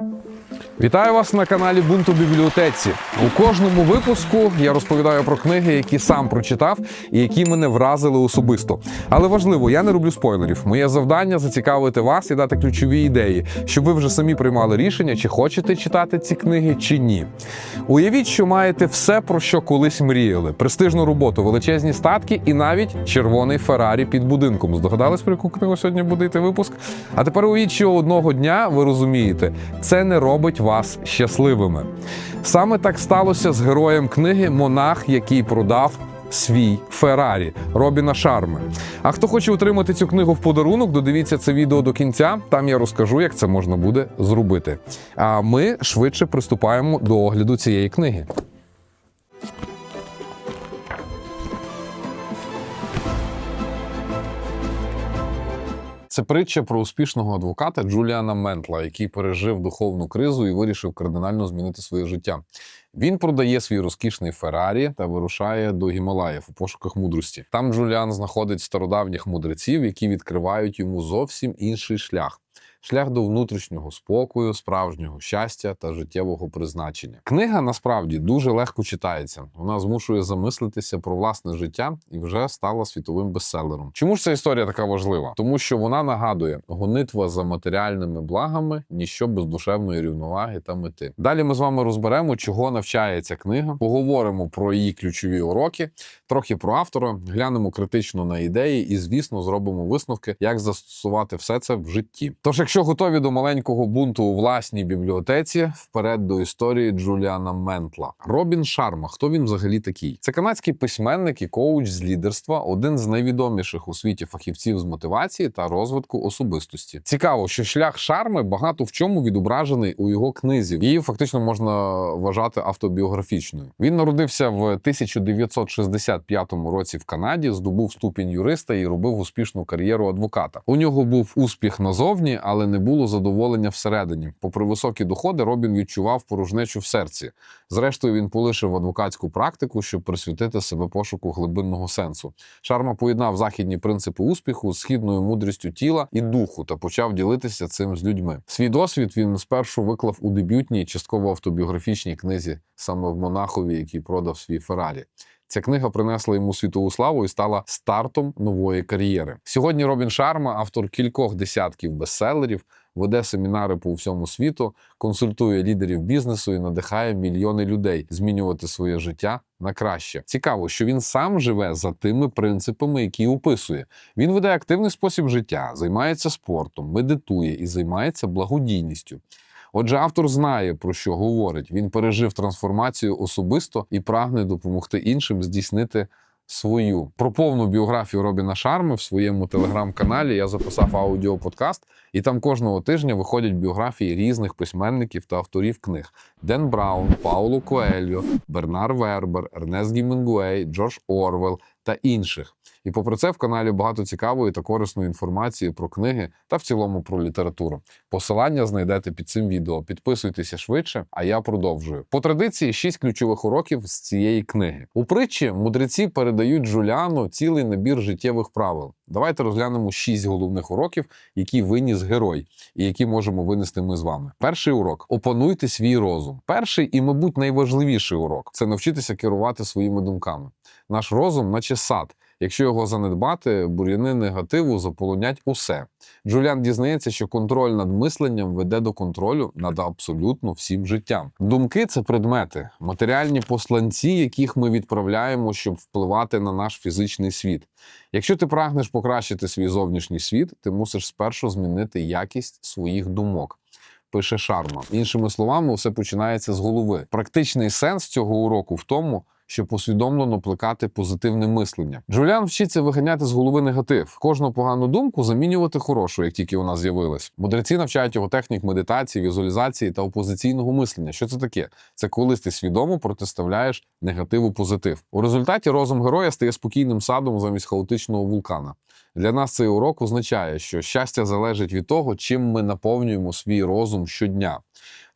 Thank you. Вітаю вас на каналі Бунту Бібліотеці. У кожному випуску я розповідаю про книги, які сам прочитав і які мене вразили особисто. Але важливо, я не роблю спойлерів. Моє завдання зацікавити вас і дати ключові ідеї, щоб ви вже самі приймали рішення, чи хочете читати ці книги, чи ні. Уявіть, що маєте все, про що колись мріяли: престижну роботу, величезні статки і навіть червоний Феррарі під будинком. Здогадались, про яку книгу сьогодні буде йти випуск? А тепер уявіть, що одного дня ви розумієте, це не робить щасливими. Саме так сталося з героєм книги Монах, який продав. Свій Феррарі Робіна Шарми. А хто хоче отримати цю книгу в подарунок, додивіться це відео до кінця. Там я розкажу, як це можна буде зробити. А ми швидше приступаємо до огляду цієї книги. Це притча про успішного адвоката Джуліана Ментла, який пережив духовну кризу і вирішив кардинально змінити своє життя. Він продає свій розкішний Феррарі та вирушає до Гімалаїв у пошуках мудрості. Там Джуліан знаходить стародавніх мудреців, які відкривають йому зовсім інший шлях. Шлях до внутрішнього спокою, справжнього щастя та життєвого призначення. Книга насправді дуже легко читається. Вона змушує замислитися про власне життя і вже стала світовим бестселером. Чому ж ця історія така важлива? Тому що вона нагадує гонитва за матеріальними благами, ніщо без душевної рівноваги та мети. Далі ми з вами розберемо, чого навчає ця книга. Поговоримо про її ключові уроки, трохи про автора, глянемо критично на ідеї і, звісно, зробимо висновки, як застосувати все це в житті. Тож, якщо готові до маленького бунту у власній бібліотеці, вперед до історії Джуліана Ментла. Робін Шарма. Хто він взагалі такий? Це канадський письменник і коуч з лідерства, один з найвідоміших у світі фахівців з мотивації та розвитку особистості. Цікаво, що шлях шарми багато в чому відображений у його книзі. Її фактично можна вважати автобіографічною. Він народився в 1965 році в Канаді, здобув ступінь юриста і робив успішну кар'єру адвоката. У нього був успіх назовні, але не було задоволення всередині. Попри високі доходи, Робін відчував порожнечу в серці. Зрештою, він полишив адвокатську практику, щоб присвятити себе пошуку глибинного сенсу. Шарма поєднав західні принципи успіху з східною мудрістю тіла і духу та почав ділитися цим з людьми. Свій досвід він спершу виклав у дебютній, частково автобіографічній книзі, саме в Монахові, який продав свій Феррарі. Ця книга принесла йому світову славу і стала стартом нової кар'єри. Сьогодні Робін Шарма, автор кількох десятків бестселерів, веде семінари по всьому світу, консультує лідерів бізнесу і надихає мільйони людей змінювати своє життя на краще. Цікаво, що він сам живе за тими принципами, які описує. Він веде активний спосіб життя, займається спортом, медитує і займається благодійністю. Отже, автор знає про що говорить. Він пережив трансформацію особисто і прагне допомогти іншим здійснити свою. Про повну біографію Робіна Шарми в своєму телеграм-каналі я записав аудіоподкаст, і там кожного тижня виходять біографії різних письменників та авторів книг: Ден Браун, Пауло Коельо, Бернар Вербер, Ернест Гімінгуей, Джордж Орвел та інших. І попри це в каналі багато цікавої та корисної інформації про книги та в цілому про літературу. Посилання знайдете під цим відео. Підписуйтеся швидше, а я продовжую. По традиції шість ключових уроків з цієї книги. У притчі мудреці передають Джуліану цілий набір життєвих правил. Давайте розглянемо шість головних уроків, які виніс герой, і які можемо винести ми з вами. Перший урок опануйте свій розум. Перший і, мабуть, найважливіший урок це навчитися керувати своїми думками. Наш розум, наче сад. Якщо його занедбати, бур'яни негативу заполонять усе. Джуліан дізнається, що контроль над мисленням веде до контролю над абсолютно всім життям. Думки це предмети, матеріальні посланці, яких ми відправляємо, щоб впливати на наш фізичний світ. Якщо ти прагнеш покращити свій зовнішній світ, ти мусиш спершу змінити якість своїх думок. Пише Шарма. Іншими словами, все починається з голови. Практичний сенс цього уроку в тому, щоб усвідомлено плекати позитивне мислення. Джуліан вчиться виганяти з голови негатив, кожну погану думку замінювати хорошу, як тільки вона з'явилась. Мудреці навчають його технік медитації, візуалізації та опозиційного мислення. Що це таке? Це коли ти свідомо протиставляєш негативу позитив. У результаті розум героя стає спокійним садом замість хаотичного вулкана. Для нас цей урок означає, що щастя залежить від того, чим ми наповнюємо свій розум щодня.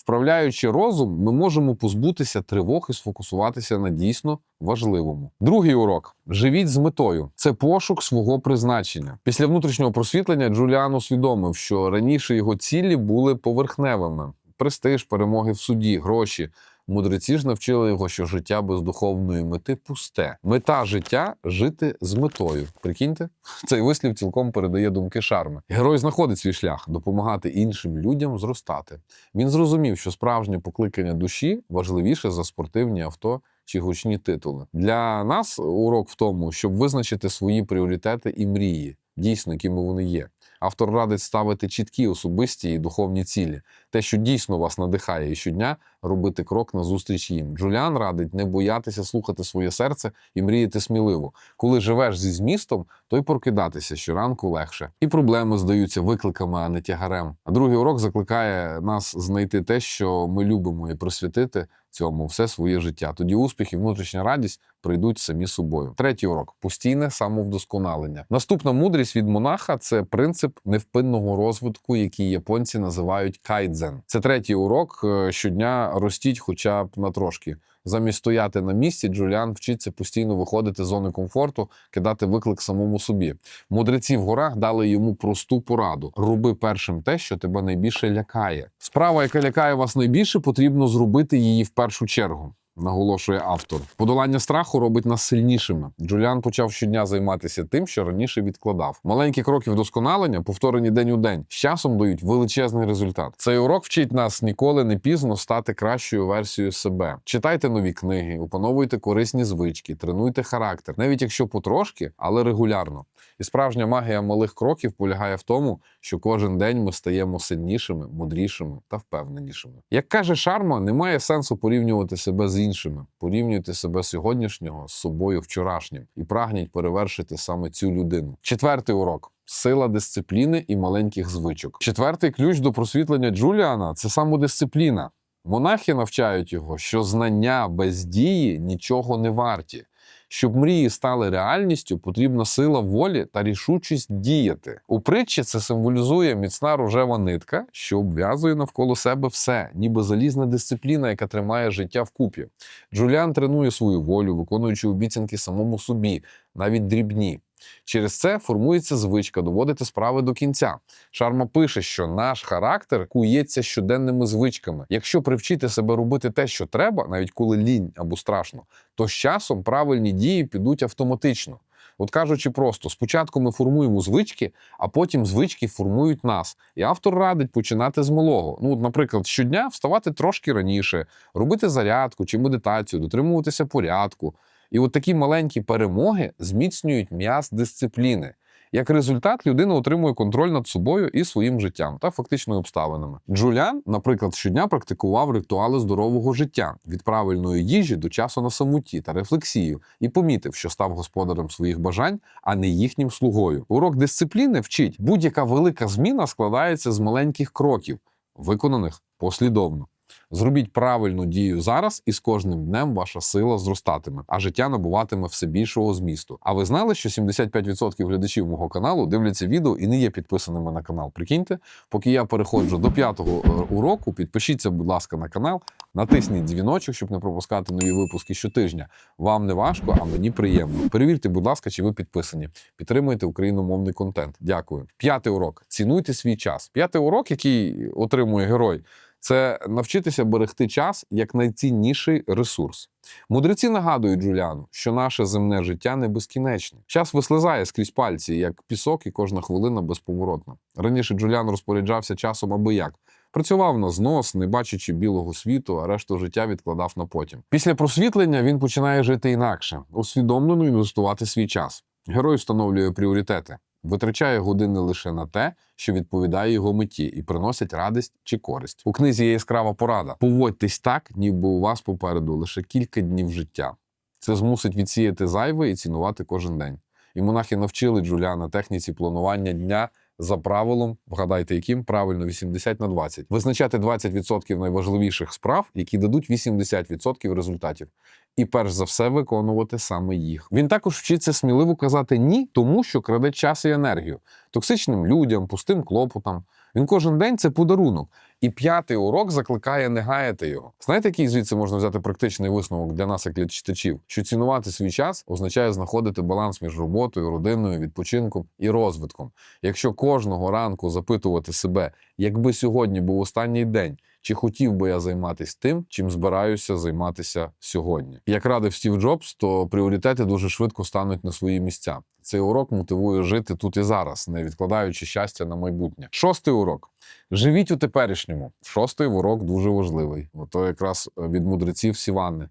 Вправляючи розум, ми можемо позбутися тривог і сфокусуватися на дійсно важливому. Другий урок: живіть з метою. Це пошук свого призначення. Після внутрішнього просвітлення Джуліан усвідомив, що раніше його цілі були поверхневими. престиж, перемоги в суді, гроші. Мудреці ж навчили його, що життя без духовної мети пусте. Мета життя жити з метою. Прикиньте, цей вислів цілком передає думки шарми. Герой знаходить свій шлях допомагати іншим людям зростати. Він зрозумів, що справжнє покликання душі важливіше за спортивні авто чи гучні титули. Для нас урок в тому, щоб визначити свої пріоритети і мрії, дійсно, якими вони є. Автор радить ставити чіткі особисті і духовні цілі, те, що дійсно вас надихає, і щодня робити крок назустріч їм. Джуліан радить не боятися слухати своє серце і мріяти сміливо. Коли живеш зі змістом, то й прокидатися щоранку легше. І проблеми здаються викликами, а не тягарем. А другий урок закликає нас знайти те, що ми любимо, і присвятити цьому все своє життя. Тоді успіх і внутрішня радість прийдуть самі собою. Третій урок постійне самовдосконалення. Наступна мудрість від монаха це принцип невпинного розвитку, який японці називають кайдзен. Це третій урок. Е, Щодня ростіть, хоча б на трошки. Замість стояти на місці, Джуліан вчиться постійно виходити з зони комфорту, кидати виклик самому собі. Мудреці в горах дали йому просту пораду: роби першим те, що тебе найбільше лякає. Справа, яка лякає вас найбільше, потрібно зробити її в першу чергу. Наголошує автор. Подолання страху робить нас сильнішими. Джуліан почав щодня займатися тим, що раніше відкладав. Маленькі кроки вдосконалення, повторені день у день, з часом дають величезний результат. Цей урок вчить нас ніколи не пізно стати кращою версією себе. Читайте нові книги, опановуйте корисні звички, тренуйте характер, навіть якщо потрошки, але регулярно. І справжня магія малих кроків полягає в тому, що кожен день ми стаємо сильнішими, мудрішими та впевненішими. Як каже Шарма, немає сенсу порівнювати себе з іншими. Порівнюйте себе сьогоднішнього з собою вчорашнім і прагніть перевершити саме цю людину. Четвертий урок. Сила дисципліни і маленьких звичок. Четвертий ключ до просвітлення Джуліана це самодисципліна. Монахи навчають його, що знання без дії нічого не варті. Щоб мрії стали реальністю, потрібна сила волі та рішучість діяти. У притчі це символізує міцна рожева нитка, що обв'язує навколо себе все, ніби залізна дисципліна, яка тримає життя вкупі. Джуліан тренує свою волю, виконуючи обіцянки самому собі, навіть дрібні. Через це формується звичка доводити справи до кінця. Шарма пише, що наш характер кується щоденними звичками. Якщо привчити себе робити те, що треба, навіть коли лінь або страшно, то з часом правильні дії підуть автоматично. От кажучи просто, спочатку ми формуємо звички, а потім звички формують нас. І автор радить починати з малого. Ну, от, наприклад, щодня вставати трошки раніше, робити зарядку чи медитацію, дотримуватися порядку. І от такі маленькі перемоги зміцнюють м'яз дисципліни. Як результат, людина отримує контроль над собою і своїм життям та фактичними обставинами. Джулян, наприклад, щодня практикував ритуали здорового життя від правильної їжі до часу на самоті та рефлексію, і помітив, що став господарем своїх бажань, а не їхнім слугою. Урок дисципліни вчить, будь-яка велика зміна складається з маленьких кроків, виконаних послідовно. Зробіть правильну дію зараз, і з кожним днем ваша сила зростатиме, а життя набуватиме все більшого змісту. А ви знали, що 75% глядачів мого каналу дивляться відео і не є підписаними на канал? Прикиньте, поки я переходжу до п'ятого е, уроку, підпишіться, будь ласка, на канал, натисніть дзвіночок, щоб не пропускати нові випуски щотижня. Вам не важко, а мені приємно. Перевірте, будь ласка, чи ви підписані. Підтримуйте україномовний контент. Дякую. П'ятий урок. Цінуйте свій час. П'ятий урок, який отримує герой. Це навчитися берегти час як найцінніший ресурс. Мудреці нагадують Джуліану, що наше земне життя не безкінечне. Час вислизає скрізь пальці, як пісок, і кожна хвилина безповоротна. Раніше Джуліан розпоряджався часом аби як. Працював на знос, не бачачи білого світу, а решту життя відкладав на потім. Після просвітлення він починає жити інакше, усвідомлено інвестувати свій час. Герой встановлює пріоритети. Витрачає години лише на те, що відповідає його меті, і приносить радість чи користь. У книзі є яскрава порада: поводьтесь так, ніби у вас попереду лише кілька днів життя. Це змусить відсіяти зайве і цінувати кожен день. І монахи навчили Джуліана техніці планування дня за правилом, вгадайте, яким правильно 80 на 20. Визначати 20% найважливіших справ, які дадуть 80% результатів. І перш за все виконувати саме їх. Він також вчиться сміливо казати ні, тому що краде час і енергію токсичним людям, пустим клопотам. Він кожен день це подарунок. І п'ятий урок закликає не гаяти його. Знаєте, який звідси можна взяти практичний висновок для нас, як для читачів? Що цінувати свій час означає знаходити баланс між роботою, родиною, відпочинком і розвитком. Якщо кожного ранку запитувати себе, якби сьогодні був останній день, чи хотів би я займатися тим, чим збираюся займатися сьогодні. Як радив Стів Джобс, то пріоритети дуже швидко стануть на свої місця. Цей урок мотивує жити тут і зараз, не відкладаючи щастя на майбутнє. Шостий урок. Живіть у теперішньому. Шостий урок дуже важливий. Ото якраз від мудреців Сіванни.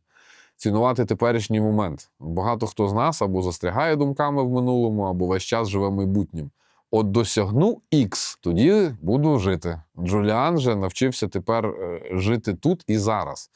Цінувати теперішній момент. Багато хто з нас або застрягає думками в минулому, або весь час живе майбутнім. От досягну X, тоді буду жити. Джуліан же навчився тепер е, жити тут і зараз.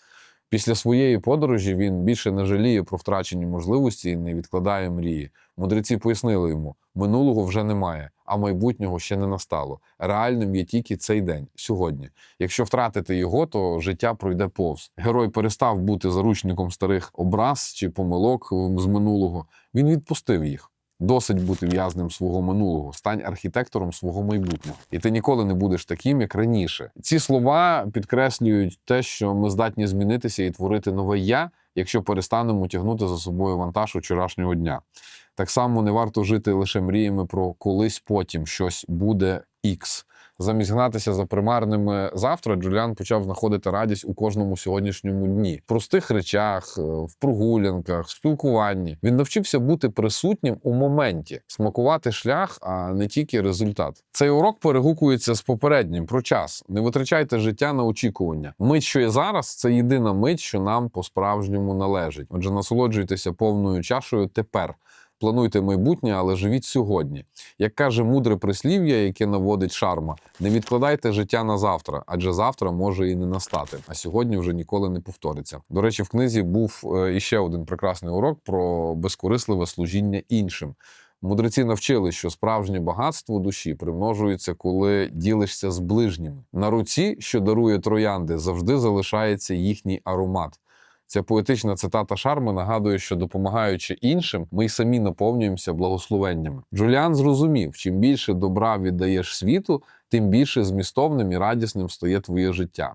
Після своєї подорожі він більше не жаліє про втрачені можливості і не відкладає мрії. Мудреці пояснили йому: минулого вже немає, а майбутнього ще не настало. Реальним є тільки цей день, сьогодні. Якщо втратити його, то життя пройде повз. Герой перестав бути заручником старих образ чи помилок з минулого. Він відпустив їх. Досить бути в'язнем свого минулого, стань архітектором свого майбутнього, і ти ніколи не будеш таким, як раніше. Ці слова підкреслюють те, що ми здатні змінитися і творити нове я, якщо перестанемо тягнути за собою вантаж вчорашнього дня. Так само не варто жити лише мріями про колись потім щось буде ікс. Замість гнатися за примарними завтра, Джуліан почав знаходити радість у кожному сьогоднішньому дні, в простих речах, е, в прогулянках, в спілкуванні. Він навчився бути присутнім у моменті, смакувати шлях, а не тільки результат. Цей урок перегукується з попереднім про час. Не витрачайте життя на очікування. Мить, що є зараз, це єдина мить, що нам по-справжньому належить. Отже, насолоджуйтеся повною чашею тепер. Плануйте майбутнє, але живіть сьогодні. Як каже мудре прислів'я, яке наводить шарма, не відкладайте життя на завтра, адже завтра може і не настати, а сьогодні вже ніколи не повториться. До речі, в книзі був е, іще один прекрасний урок про безкорисливе служіння іншим. Мудреці навчили, що справжнє багатство душі примножується, коли ділишся з ближніми. На руці, що дарує троянди, завжди залишається їхній аромат. Ця поетична цитата Шарми нагадує, що допомагаючи іншим, ми й самі наповнюємося благословеннями. Джуліан зрозумів, чим більше добра віддаєш світу, тим більше змістовним і радісним стає твоє життя.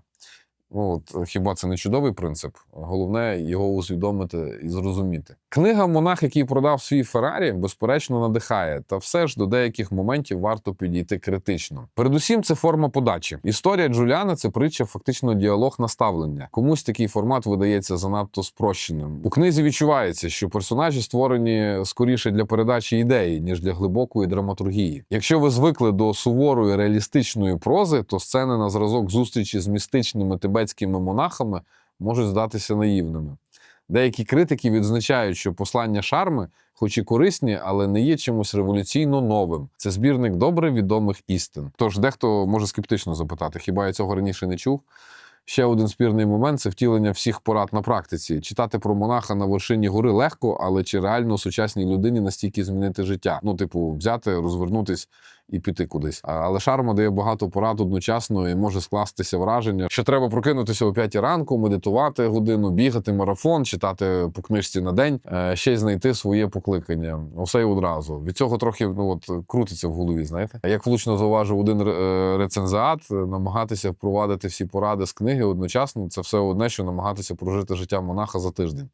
Ну, от хіба це не чудовий принцип? Головне його усвідомити і зрозуміти. Книга Монах, який продав свій Феррарі, безперечно надихає, та все ж до деяких моментів варто підійти критично. Передусім, це форма подачі. Історія Джуліана це притча, фактично діалог наставлення. Комусь такий формат видається занадто спрощеним. У книзі відчувається, що персонажі створені скоріше для передачі ідеї, ніж для глибокої драматургії. Якщо ви звикли до суворої реалістичної прози, то сцени на зразок зустрічі з містичними тибетськими монахами можуть здатися наївними. Деякі критики відзначають, що послання шарми, хоч і корисні, але не є чимось революційно новим. Це збірник добре відомих істин. Тож дехто може скептично запитати, хіба я цього раніше не чув? Ще один спірний момент це втілення всіх порад на практиці. Читати про монаха на вершині гори легко, але чи реально сучасній людині настільки змінити життя? Ну, типу, взяти, розвернутись і піти кудись. Але шарма дає багато порад одночасно і може скластися враження, що треба прокинутися о 5 ранку, медитувати годину, бігати марафон, читати по книжці на день, е, ще й знайти своє покликання. Усе й одразу. Від цього трохи ну от крутиться в голові. Знаєте, як влучно зауважив один е, рецензіат, е, намагатися впровадити всі поради з книги одночасно це все одне, що намагатися прожити життя монаха за тиждень.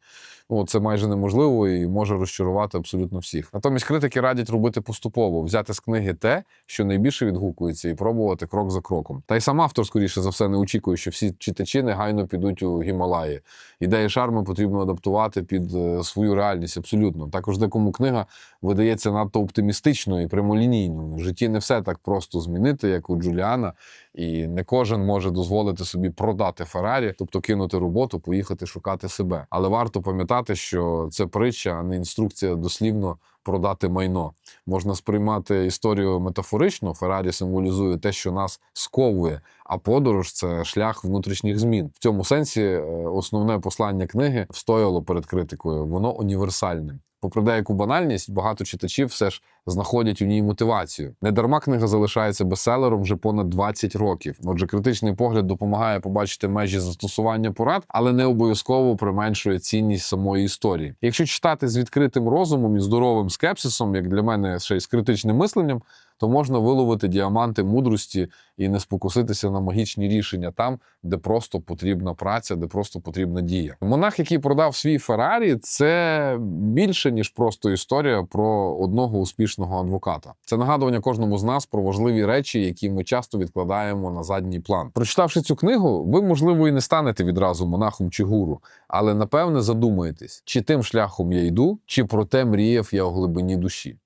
Ну, це майже неможливо і може розчарувати абсолютно всіх. Натомість критики радять робити поступово, взяти з книги те, що найбільше відгукується, і пробувати крок за кроком. Та й сам автор, скоріше за все, не очікує, що всі читачі негайно підуть у Гімалаї. Ідеї шарми потрібно адаптувати під е, свою реальність абсолютно. Також декому книга видається надто оптимістичною і прямолінійною. В житті не все так просто змінити, як у Джуліана. І не кожен може дозволити собі продати Феррарі, тобто кинути роботу, поїхати шукати себе. Але варто пам'ятати, що це притча, а не інструкція дослівно продати майно. Можна сприймати історію метафорично. Феррарі символізує те, що нас сковує, а подорож це шлях внутрішніх змін. В цьому сенсі е, основне послання книги встояло перед критикою. Воно універсальне. Попри деяку банальність, багато читачів все ж знаходять у ній мотивацію. Недарма книга залишається бестселером вже понад 20 років. Отже, критичний погляд допомагає побачити межі застосування порад, але не обов'язково применшує цінність самої історії. Якщо читати з відкритим розумом і здоровим скепсисом, як для мене ще й з критичним мисленням, то можна виловити діаманти мудрості і не спокуситися на магічні рішення там, де просто потрібна праця, де просто потрібна дія. Монах, який продав свій Феррарі, це більше ніж просто історія про одного успішного адвоката. Це нагадування кожному з нас про важливі речі, які ми часто відкладаємо на задній план. Прочитавши цю книгу, ви можливо і не станете відразу монахом чи гуру, але напевне задумаєтесь, чи тим шляхом я йду, чи про те мріяв я у глибині душі.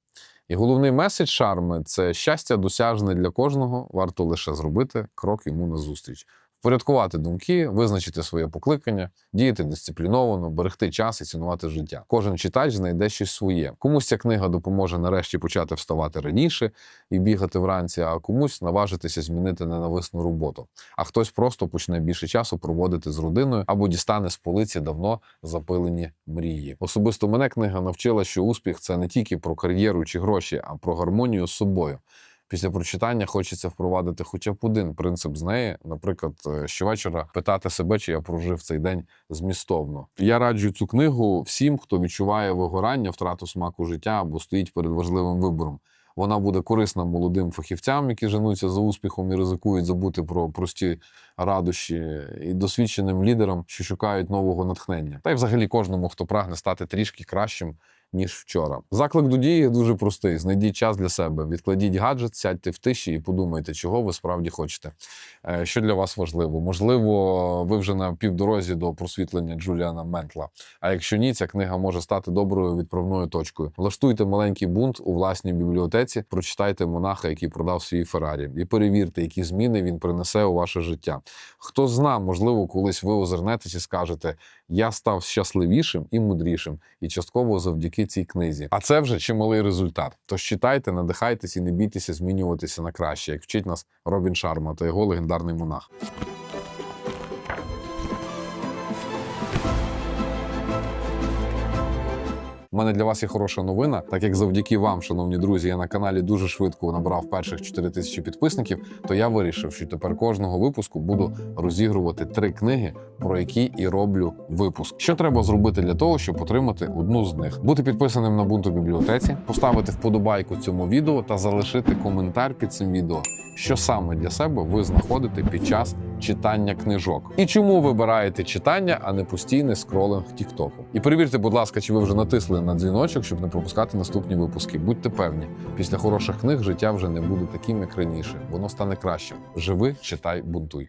І головний меседж шарми це щастя досяжне для кожного, варто лише зробити крок йому назустріч. Впорядкувати думки, визначити своє покликання, діяти дисципліновано, берегти час і цінувати життя. Кожен читач знайде щось своє. Комусь ця книга допоможе нарешті почати вставати раніше і бігати вранці, а комусь наважитися змінити ненависну роботу. А хтось просто почне більше часу проводити з родиною або дістане з полиці давно запилені мрії. Особисто мене книга навчила, що успіх це не тільки про кар'єру чи гроші, а про гармонію з собою. Після прочитання хочеться впровадити хоча б один принцип з неї, наприклад, е, щовечора питати себе, чи я прожив цей день змістовно. Я раджу цю книгу всім, хто відчуває вигорання, втрату смаку життя або стоїть перед важливим вибором. Вона буде корисна молодим фахівцям, які женуться за успіхом і ризикують забути про прості радощі, і досвідченим лідерам, що шукають нового натхнення. Та й взагалі кожному, хто прагне стати трішки кращим. Ніж вчора. Заклик до дії дуже простий. Знайдіть час для себе, відкладіть гаджет, сядьте в тиші і подумайте, чого ви справді хочете. Е, Що для вас важливо? Можливо, ви вже на півдорозі до просвітлення Джуліана Ментла. А якщо ні, ця книга може стати доброю відправною точкою. Влаштуйте маленький бунт у власній бібліотеці, прочитайте монаха, який продав свій Феррарі, і перевірте, які зміни він принесе у ваше життя. Хто зна, можливо, колись ви озирнетесь і скажете: я став щасливішим і мудрішим, і частково завдяки цій книзі. А це вже чималий результат. Тож читайте, надихайтесь і не бійтеся змінюватися на краще, як вчить нас Робін Шарма та його легендарний монах. У мене для вас є хороша новина, так як завдяки вам, шановні друзі, я на каналі дуже швидко набрав перших 4 тисячі підписників. То я вирішив, що тепер кожного випуску буду розігрувати три книги, про які і роблю випуск. Що треба зробити для того, щоб отримати одну з них? Бути підписаним на бунту бібліотеці, поставити вподобайку цьому відео та залишити коментар під цим відео. Що саме для себе ви знаходите під час читання книжок? І чому вибираєте читання, а не постійний скролинг Тіктоку? І перевірте, будь ласка, чи ви вже натисли на дзвіночок, щоб не пропускати наступні випуски. Будьте певні, після хороших книг життя вже не буде таким, як раніше. Воно стане кращим. Живи, читай, бунтуй.